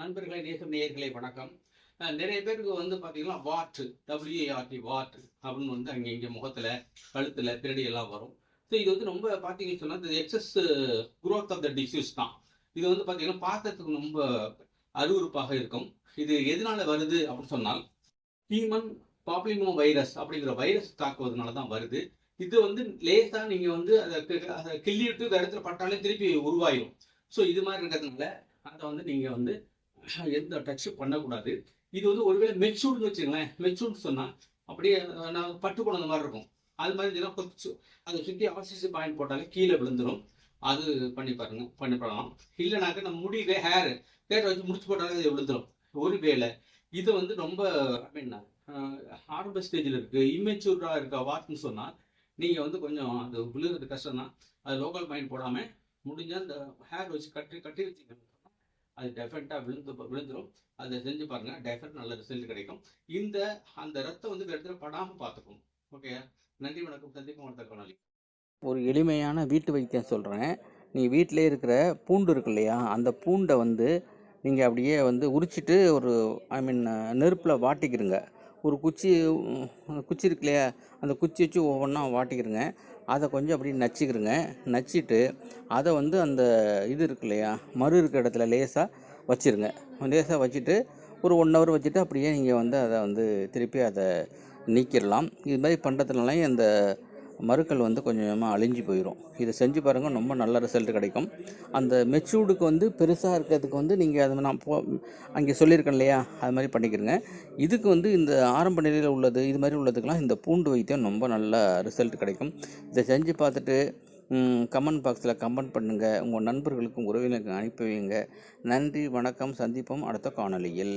நண்பர்களை நேசம் நேயர்களை வணக்கம். நிறைய பேருக்கு வந்து பார்த்தீங்கன்னா வாட் டபிள்யூஏஆர்டி வாட் அப்படின்னு வந்து அங்கே இங்கே முகத்தில் கழுத்தில் திருடி எல்லாம் வரும். ஸோ இது வந்து ரொம்ப பார்த்தீங்கன்னு சொன்னால் இந்த excess growth of the disease தான். இது வந்து பார்த்தீங்கன்னா பார்க்கறதுக்கு ரொம்ப அருவருப்பாக இருக்கும். இது எதனால வருது அப்படின்னு சொன்னால் ஹியூமன் பாப்புலிமோ வைரஸ் அப்படிங்கிற வைரஸ் தாக்குவதனால தான் வருது. இது வந்து லேசாக நீங்கள் வந்து அதை அதை கிள்ளிட்டு இடத்துல பட்டாலே திருப்பி உருவாயிடும் ஸோ இது மாதிரி இருக்கிறதுனால அதை வந்து நீங்கள் வந்து எந்த டச் பண்ணக்கூடாது. இது வந்து ஒருவேளை மெச்சூர்னு வச்சுங்களேன் மெச்சூர்னு சொன்னால் அப்படியே நான் பட்டு குழந்த மாதிரி இருக்கும். அது மாதிரி இதெல்லாம் கொஞ்சம் அதை சுற்றி ஆசிசி பாயிண்ட் போட்டாலே கீழே விழுந்துடும் அது பண்ணி பாருங்க பண்ணி பண்ணலாம் இல்லைனாக்க நம்ம முடியல ஹேர் ஹேர் வச்சு முடிச்சு போட்டாலே அது விழுந்துடும் ஒரு வேளை இது வந்து ரொம்ப ஐ மீன் ஆரம்ப ஸ்டேஜில் இருக்கு. இம்மெச்சூராக இருக்க வாட்னு சொன்னால் நீங்கள் வந்து கொஞ்சம் அது விழுகிறது கஷ்டம் தான் அது லோக்கல் பாயிண்ட் போடாமல் முடிஞ்சால் அந்த ஹேர் வச்சு கட்டி கட்டி வச்சுக்கணும் அது டெஃபினட்டாக விழுந்து விழுந்துரும். அதை செஞ்சு பாருங்க. டெஃபெக்ட் நல்ல ரிசல்ட் கிடைக்கும். இந்த அந்த ரத்தம் வந்து இடத்துல படாமல் பார்த்துக்கும் ஓகே நன்றி வணக்கம். சந்திப்போம் அடுத்த காணொலி ஒரு எளிமையான வீட்டு வைத்தியம் சொல்கிறேன் நீ வீட்டிலே இருக்கிற பூண்டு இருக்கு இல்லையா? அந்த பூண்டை வந்து நீங்கள் அப்படியே வந்து உரிச்சிட்டு ஒரு ஐ மீன் நெருப்பில் வாட்டிக்கிறங்க ஒரு குச்சி குச்சி இருக்கு இல்லையா? அந்த குச்சி வச்சு ஒவ்வொன்றா வாட்டிக்கிறங்க அதை கொஞ்சம் அப்படியே நச்சுக்கிறங்க நச்சிட்டு அதை வந்து அந்த இது இருக்கு இல்லையா மறு இருக்கிற இடத்துல லேசாக வச்சுருங்க. லேசாக வச்சுட்டு ஒரு ஒன் ஹவர் வச்சுட்டு அப்படியே நீங்கள் வந்து அதை வந்து திருப்பி அதை நீக்கிடலாம் இது மாதிரி பண்ணுறதுனால அந்த மறுக்கள் வந்து கொஞ்சமாக அழிஞ்சு போயிடும் இதை செஞ்சு பாருங்கள் ரொம்ப நல்ல ரிசல்ட் கிடைக்கும். அந்த மெச்சூர்டுக்கு வந்து பெருசாக இருக்கிறதுக்கு வந்து நீங்கள் அது நான் போ அங்கே சொல்லியிருக்கேன் இல்லையா? அது மாதிரி பண்ணிக்கிறங்க இதுக்கு வந்து இந்த ஆரம்ப நிலையில் உள்ளது இது மாதிரி உள்ளதுக்கெலாம் இந்த பூண்டு வைத்தியம் ரொம்ப நல்ல ரிசல்ட் கிடைக்கும். இதை செஞ்சு பார்த்துட்டு கமெண்ட் பாக்ஸில் கமெண்ட் பண்ணுங்கள் உங்கள் நண்பர்களுக்கும் உறவினருக்கும் அனுப்பி வைங்க. நன்றி வணக்கம். சந்திப்போம் அடுத்த காணொலியில்